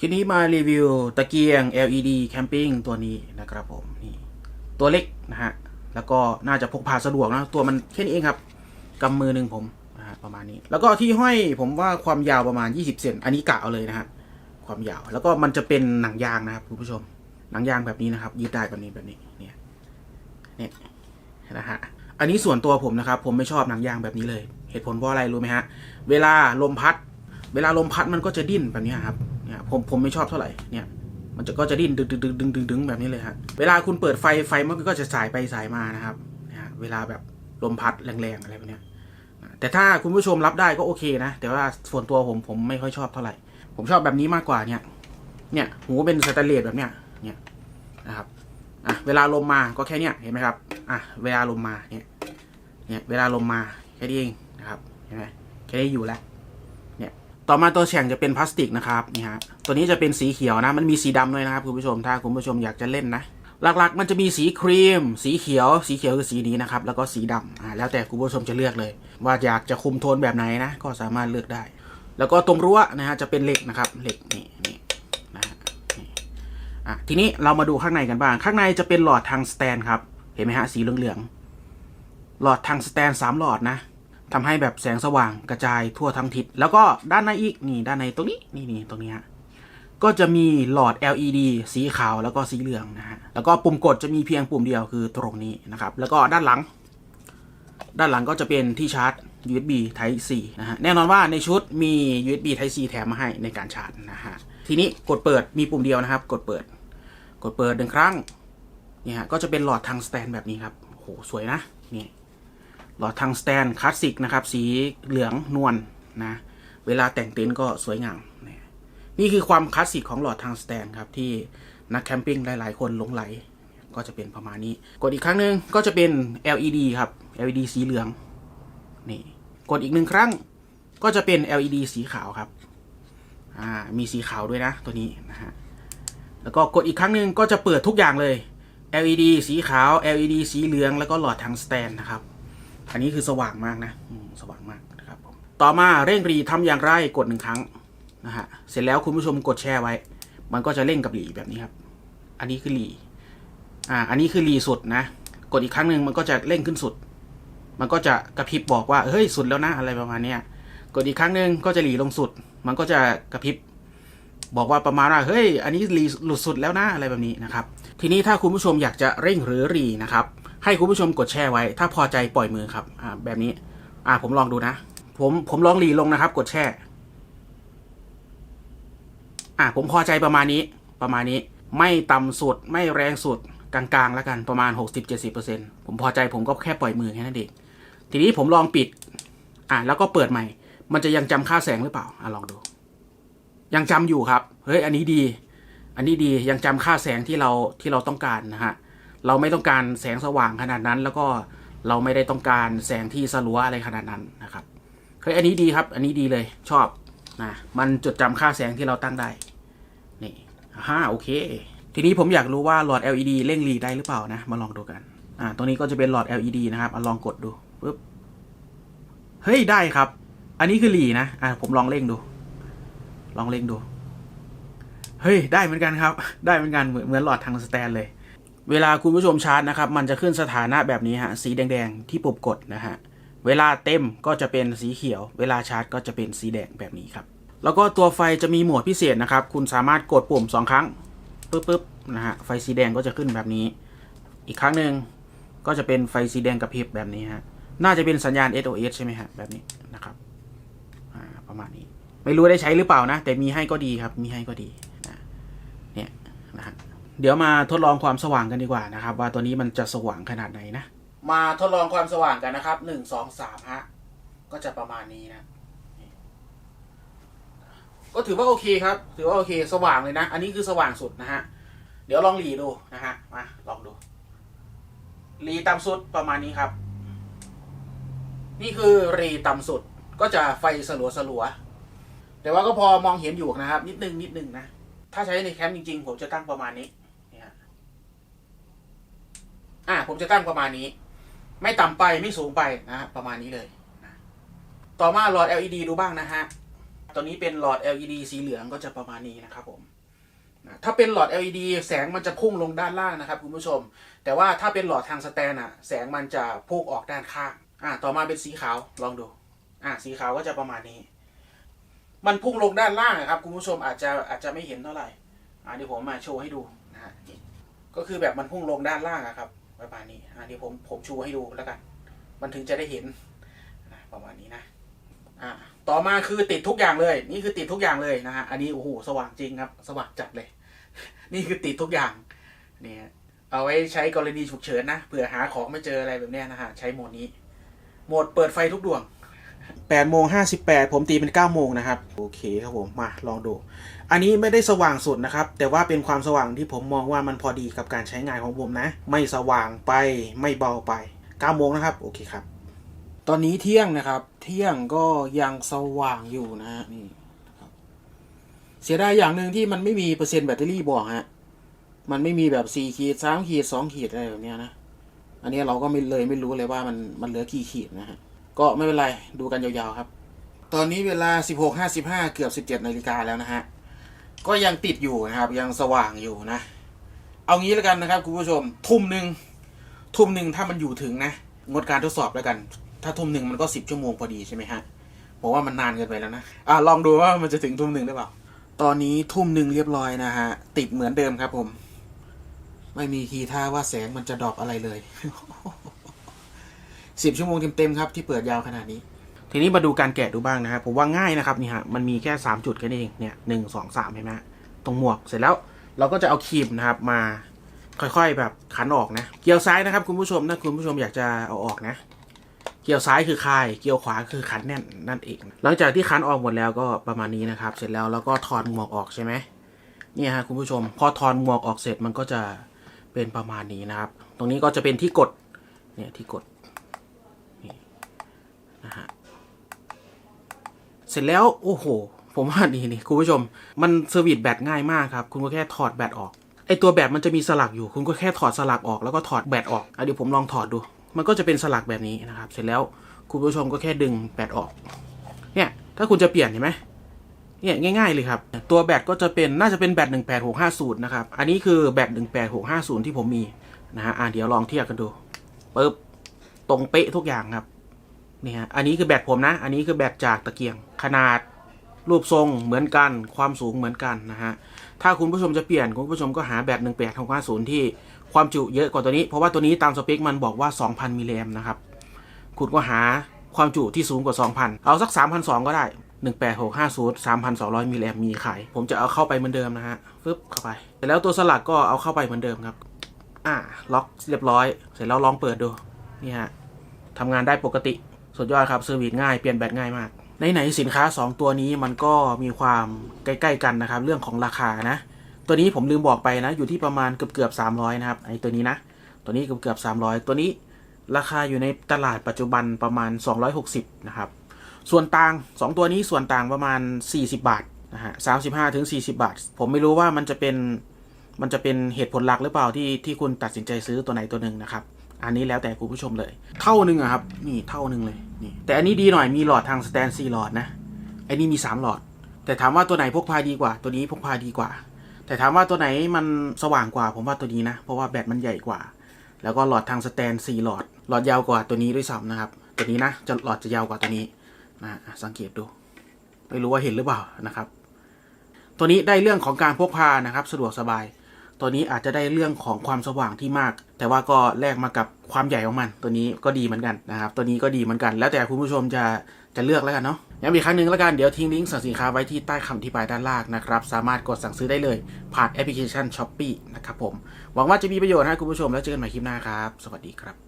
คลิปนี้มารีวิวตะเกียง LED Camping ตัวนี้นะครับผมนี่ตัวเล็กนะฮะ แล้วก็น่าจะพกพาสะดวกนะ ตัวมันแค่นี้เองครับกำมือหนึ่งผมนะฮะประมาณนี้ แล้วก็ที่ห้อยผมว่าความยาวประมาณ 20 เซนอันนี้กะเอาเลยนะฮะ ความยาวแล้วก็มันจะเป็นหนังยางนะครับคุณผู้ชม หนังยางแบบนี้นะครับ ยืดได้แบบนี้แบบนี้เนี่ยเนี่ยนะฮะอันนี้ส่วนตัวผมนะครับ ผมไม่ชอบหนังยางแบบนี้เลย เหตุผลเพราะอะไรรู้ไหมฮะเวลาลมพัด เวลาลมพัดมันก็จะดิ้นแบบนี้ครับ ผมผมไม่ชอบเท่าไหร่เนี่ยมันจะก็จะดิ้นดึงดึงดึงดึงดึงดึงแบบนี้เลยฮะเวลาคุณเปิดไฟไฟมันก็จะสายไปสายมานะครับนะฮะเวลาแบบลมพัดแรงๆอะไรแบบเนี้ยแต่ถ้าคุณผู้ชมรับได้ก็โอเคนะ แต่ว่าส่วนตัวผมผมไม่ค่อยชอบเท่าไหร่ ผมชอบแบบนี้มากกว่าเนี่ย เนี่ยหูเป็นสแตนเลสแบบเนี้ยเนี่ยนะครับอะเวลาลมมาก็แค่เนี้ยเห็นไหมครับอะเวลาลมมาเนี่ยเนี่ยเวลาลมมาแค่นี้เองนะครับเห็นไหมแค่นี้อยู่แล้ว ต่อมาตัวแฉ่งจะเป็นพลาสติกนะครับนี่ฮะตัวนี้จะเป็นสีเขียวนะ มันมีสีดำด้วยนะครับคุณผู้ชมถ้าคุณผู้ชมอยากจะเล่นนะ หลักๆ มันจะมีสีครีม สีเขียว สีเขียวคือสีนี้นะครับแล้วก็สีดำอ่าแล้วแต่คุณผู้ชมจะเลือกเลย ว่าอยากจะคุมโทนแบบไหนนะ ก็สามารถเลือกได้ แล้วก็ตรงรั้วนะฮะจะเป็นเหล็กนะครับเหล็กนี่นี่นะฮะอะทีนี้เรามาดูข้างในกันบ้าง ข้างในจะเป็นหลอดทางสแตนครับเห็นไหมฮะสีเหลืองๆหลอดทางสแตนสามหลอดนะ ทำให้แบบแสงสว่างกระจายทั่วทั้งทิศ แล้วก็ด้านในอีกนี่ด้านในตรงนี้นี่นี่ตรงนี้ฮะก็จะมีหลอด LED สีขาวแล้วก็สีเหลืองนะฮะ แล้วก็ปุ่มกดจะมีเพียงปุ่มเดียวคือตรงนี้นะครับ แล้วก็ด้านหลัง ด้านหลังก็จะเป็นที่ชาร์จ USB Type C นะฮะ แน่นอนว่าในชุดมี USB Type C แถมมาให้ในการชาร์จนะฮะ ทีนี้กดเปิดมีปุ่มเดียวนะครับ กดเปิด กดเปิดหนึ่งครั้งนี่ฮะ ก็จะเป็นหลอดทางสแตนแบบนี้ครับโอ้โหสวยนะ นี่ หลอดทางสแตนคลาสสิกนะครับ สีเหลืองนวลนะเวลาแต่งเต็นท์ก็สวยงามนี่นี่คือความคลาสสิกของหลอดทางสแตนครับ ที่นักแคมปิ้งหลาย ๆ คนหลงไหล ก็จะเป็นประมาณนี้ กดอีกครั้งหนึ่งก็จะเป็น LED ครับ LED สีเหลืองนี่กดอีกหนึ่งครั้งก็จะเป็น LED สีขาวครับอ่ามีสีขาวด้วยนะตัวนี้นะฮะแล้วก็กดอีกครั้งหนึ่งก็จะเปิดทุกอย่างเลย LED สีขาว LED สีเหลือง แล้วก็หลอดทางสแตนนะครับ อันนี้คือสว่างมากนะสว่างมากนะครับผมต่อมาเร่งรีทำอย่างไรกดหนึ่งครั้งนะฮะเสร็จแล้วคุณผู้ชมกดแชร์ไว้ มันก็จะเร่งกับหลีแบบนี้ครับ อันนี้คือหลีอ่าอันนี้คือหลีสุดนะ กดอีกครั้งหนึ่งมันก็จะเร่งขึ้นสุด มันก็จะกระพริบบอกว่าเฮ้ยสุดแล้วนะอะไรประมาณเนี้ยกดอีกครั้งหนึ่งก็จะหลีลงสุด มันก็จะกระพริบบอกว่าประมาณว่าเฮ้ย อันนี้หลีหลุดสุดแล้วนะอะไรแบบนี้นะครับ ทีนี้ถ้าคุณผู้ชมอยากจะเร่งหรือหรีนะครับ ให้คุณผู้ชมกดแชร์ไว้ ถ้าพอใจปล่อยมือครับ อ่า แบบนี้ อ่า ผมลองดูนะ ผมผมลองหลีลงนะครับ กดแช่อ่า ผมพอใจประมาณนี้ ประมาณนี้ ไม่ต่ำสุด ไม่แรงสุด กลางๆ แล้วกัน ประมาณ 60-70%ผมพอใจผมก็แค่ปล่อยมือแค่นั้นเอง ทีนี้ผมลองปิด อ่า แล้วก็เปิดใหม่ มันจะยังจำค่าแสงหรือเปล่า อ่าลองดู ยังจำอยู่ครับ เฮ้ย อันนี้ดี อันนี้ดี ยังจำค่าแสงที่เราที่เราต้องการนะฮะ เราไม่ต้องการแสงสว่างขนาดนั้น แล้วก็เราไม่ได้ต้องการแสงที่สลัวอะไรขนาดนั้นนะครับเฮ้ยอันนี้ดีครับ อันนี้ดีเลยชอบนะมันจดจำค่าแสงที่เราตั้งได้ นี่ฮ่าโอเค ทีนี้ผมอยากรู้ว่าหลอด LED เร่งรีได้หรือเปล่านะ มาลองดูกัน อ่า ตรงนี้ก็จะเป็นหลอด LED นะครับอลองกดดูปึ๊บ เฮ้ย ได้ครับ อันนี้คือหลีนะ อ่าผมลองเร่งดู ลองเร่งดู เฮ้ย ได้เหมือนกันครับ ได้เหมือนกัน เหมือนเหมือนหลอดทางสแตนเลย เวลาคุณผู้ชมชาร์จนะครับ มันจะขึ้นสถานะแบบนี้ฮะ สีแดงๆ ที่ปุ่มกดนะฮะ เวลาเต็มก็จะเป็นสีเขียว เวลาชาร์จก็จะเป็นสีแดงแบบนี้ครับ แล้วก็ตัวไฟจะมีโหมดพิเศษนะครับ คุณสามารถกดปุ่มสองครั้งปึ๊บปึ๊บนะฮะ ไฟสีแดงก็จะขึ้นแบบนี้ อีกครั้งหนึ่งก็จะเป็นไฟสีแดงกระพริบแบบนี้ฮะ น่าจะเป็นสัญญาณ SOS ใช่ไหมฮะ แบบนี้นะครับประมาณนี้ ไม่รู้ได้ใช้หรือเปล่านะ แต่มีให้ก็ดีครับ มีให้ก็ดีนะเนี่ยนะฮะ เดี๋ยวมาทดลองความสว่างกันดีกว่านะครับ ว่าตัวนี้มันจะสว่างขนาดไหนนะ มาทดลองความสว่างกันนะครับหนึ่งสองสามฮะก็จะประมาณนี้นะก็ถือว่าโอเคครับ ถือว่าโอเค สว่างเลยนะ อันนี้คือสว่างสุดนะฮะ เดี๋ยวลองหลีดูนะฮะ มาลองดูหลีต่ำสุดประมาณนี้ครับ นี่คือหรีต่ำสุด ก็จะไฟสลัวสลัว แต่ว่าก็พอมองเห็นอยู่นะครับ นิดนึงนิดนึงนะ ถ้าใช้ในแคมป์จริงๆ ผมจะตั้งประมาณนี้ อ่าผมจะตั้งประมาณนี้ ไม่ต่ำไปไม่สูงไปนะฮะประมาณนี้เลย ต่อมาหลอด LED ดูบ้างนะฮะตัวนี้เป็นหลอด LED สีเหลืองก็จะประมาณนี้นะครับผมถ้าเป็นหลอด LED แสงมันจะพุ่งลงด้านล่างนะครับคุณผู้ชม แต่ว่าถ้าเป็นหลอดทางสแตนอะแสงมันจะพุ่งออกด้านข้างอ่าต่อมาเป็นสีขาวลองดูอ่าสีขาวก็จะประมาณนี้ มันพุ่งลงด้านล่างอะครับคุณผู้ชมอาจจะอาจจะไม่เห็นเท่าไหร่อ่าเดี๋ยวผมมาโชว์ให้ดูนะฮะก็คือแบบมันพุ่งลงด้านล่างอะครับ ประมาณนี้อ่าเดี๋ยวผมผมชูให้ดูแล้วกัน มันถึงจะได้เห็นนะประมาณนี้นะอ่าต่อมาคือติดทุกอย่างเลย นี่คือติดทุกอย่างเลยนะฮะอันนี้โอ้โหสว่างจริงครับ สว่างจัดเลย นี่คือติดทุกอย่างเนี่ยเอาไว้ใช้กรณีฉุกเฉินนะเผื่อหาของไม่เจออะไรแบบนี้นะฮะใช้โหมดนี้โหมดเปิดไฟทุกดวง 8โมง58 ผมตีเป็น 9 โมงนะครับ โอเคครับผม มาลองดู อันนี้ไม่ได้สว่างสุดนะครับ แต่ว่าเป็นความสว่างที่ผมมองว่ามันพอดีกับการใช้งานของผมนะ ไม่สว่างไปไม่เบาไป 9 โมงนะครับ โอเคครับ ตอนนี้เที่ยงนะครับ เที่ยงก็ยังสว่างอยู่นะฮะนี่ครับเสียดายอย่างหนึ่งที่มันไม่มีเปอร์เซ็นต์แบตเตอรี่บอกฮะ มันไม่มีแบบสี่ขีดสามขีดสองขีดอะไรแบบเนี้ยนะ อันนี้เราก็ไม่เลยไม่รู้เลยว่ามันมันเหลือกี่ขีดนะฮะ ก็ไม่เป็นไรดูกันยาวๆครับ ตอนนี้เวลา 16.55 เกือบ 17 นาฬิกาแล้วนะฮะ ก็ยังติดอยู่นะครับ ยังสว่างอยู่นะ เอางี้แล้วกันนะครับคุณผู้ชม ทุ่มหนึ่งทุ่มหนึ่งถ้ามันอยู่ถึงนะ งดการทดสอบแล้วกัน ถ้าทุ่มหนึ่งมันก็ 10 ชั่วโมงพอดีใช่ไหมฮะบอกว่ามันนานเกินไปแล้วนะ อะลองดูว่ามันจะถึงทุ่มหนึ่งหรือเปล่า ตอนนี้ทุ่มหนึ่งเรียบร้อยนะฮะ ติดเหมือนเดิมครับผม ไม่มีทีท่าว่าแสงมันจะดรอปอะไรเลย สิบชั่วโมงเต็มๆครับที่เปิดยาวขนาดนี้ ทีนี้มาดูการแกะดูบ้างนะครับผมว่าง่ายนะครับนี่ฮะมันมีแค่สามจุดแค่นี้เองเนี่ยหนึ่งสองสามเห็นไหมตรงหมวกเสร็จแล้วเราก็จะเอาครีมนะครับมาค่อยๆ แบบขันออกนะ เกี่ยวซ้ายนะครับคุณผู้ชมถ้าคุณผู้ชมอยากจะเอาออกนะ เกี่ยวซ้ายคือคาย เกี่ยวขวาคือขันแน่นนั่นเอง หลังจากที่ขันออกหมดแล้วก็ประมาณนี้นะครับ เสร็จแล้วเราก็ถอดหมวกออกใช่ไหมเนี่ยฮะคุณผู้ชม พอถอดหมวกออกเสร็จมันก็จะเป็นประมาณนี้นะครับ ตรงนี้ก็จะเป็นที่กดเนี่ยที่กด นี่นะฮะ เสร็จแล้วโอ้โห ผมว่านี่นี่คุณผู้ชม มันเซอร์วิสแบตง่ายมากครับ คุณก็แค่ถอดแบตออกไอตัวแบตมันจะมีสลักอยู่ คุณก็แค่ถอดสลักออกแล้วก็ถอดแบตออกอะเดี๋ยวผมลองถอดดู มันก็จะเป็นสลักแบบนี้นะครับ เสร็จแล้วคุณผู้ชมก็แค่ดึงแบตออก เนี่ย ถ้าคุณจะเปลี่ยนเห็นไหมเนี่ยง่ายๆเลยครับ ตัวแบตก็จะเป็นน่าจะเป็นแบต18650นะครับ อันนี้คือแบต18650 ที่ผมมีนะฮะอะเดี๋ยวลองเทียบกันดูปึ๊บตรงเป๊ะทุกอย่างครับ นี่ฮะ อันนี้คือแบตผมนะ อันนี้คือแบตจากตะเกียง ขนาดรูปทรงเหมือนกัน ความสูงเหมือนกันนะฮะ ถ้าคุณผู้ชมจะเปลี่ยน คุณผู้ชมก็หาแบต18650ที่ความจุเยอะกว่าตัวนี้ เพราะว่าตัวนี้ตามสเปคมันบอกว่า 2,000 มิลลิแอมนะครับ คุณก็หาความจุที่สูงกว่า 2,000 เอาสัก 3,200 ก็ได้ 18650 3,200 มิลลิแอมมีขาย ผมจะเอาเข้าไปเหมือนเดิมนะฮะ ฟึบเข้าไป เสร็จแล้วตัวสลักก็เอาเข้าไปเหมือนเดิมครับ อ่า ล็อกเรียบร้อย เสร็จแล้วลองเปิดดู นี่ฮะทำงานได้ปกติ สุดยอดครับเซอร์วิสง่ายเปลี่ยนแบตง่ายมาก ในไหนสินค้า 2 ตัวนี้มันก็มีความใกล้ๆกันนะครับ เรื่องของราคานะ ตัวนี้ผมลืมบอกไปนะ อยู่ที่ประมาณเกือบเกือบๆ300นะครับไอ้ตัวนี้นะ ตัวนี้เกือบเกือบๆ300ตัวนี้ราคาอยู่ในตลาดปัจจุบันประมาณ 260นะครับส่วนต่าง 2 ตัวนี้ส่วนต่างประมาณ 40 บาทนะฮะ35ถึง40บาท ผมไม่รู้ว่ามันจะเป็นมันจะเป็นเหตุผลหลักหรือเปล่าที่ที่คุณตัดสินใจซื้อตัวไหนตัวหนึ่งนะครับ อันนี้แล้วแต่คุณผู้ชมเลย เท่าหนึ่งอะครับ นี่เท่าหนึ่งเลยนี่แต่อันนี้ดีหน่อยมีหลอดทางสแตนสี่หลอดนะอ้นี่มีสามหลอด แต่ถามว่าตัวไหนพกพาดีกว่า ตัวนี้พกพาดีกว่า แต่ถามว่าตัวไหนมันสว่างกว่า ผมว่าตัวนี้นะ เพราะว่าแบตมันใหญ่กว่า แล้วก็หลอดทางสแตนสี่หลอด หลอดยาวกว่าตัวนี้ด้วยซ้ำนะครับ ตัวนี้นะจะหลอดจะยาวกว่าตัวนี้นะสังเกตดู ไม่รู้ว่าเห็นหรือเปล่านะครับ ตัวนี้ได้เรื่องของการพกพานะครับ สะดวกสบาย ตัวนี้อาจจะได้เรื่องของความสว่างที่มาก แต่ว่าก็แลกมากับความใหญ่ของมัน ตัวนี้ก็ดีเหมือนกันนะครับ ตัวนี้ก็ดีเหมือนกัน แล้วแต่คุณผู้ชมจะจะเลือกแล้วกันเนาะย้ำอีกครั้งหนึ่งแล้วกัน เดี๋ยวทิ้งลิงก์สั่งสินค้าไว้ที่ใต้คำอธิบายด้านล่างนะครับ สามารถกดสั่งซื้อได้เลย ผ่านแอปพลิเคชัน s h อ p e e นะครับผม หวังว่าจะมีประโยชน์ให้คุณผู้ชมแล้วเจอกันใหม่คลิปหน้าครับ สวัสดีครับ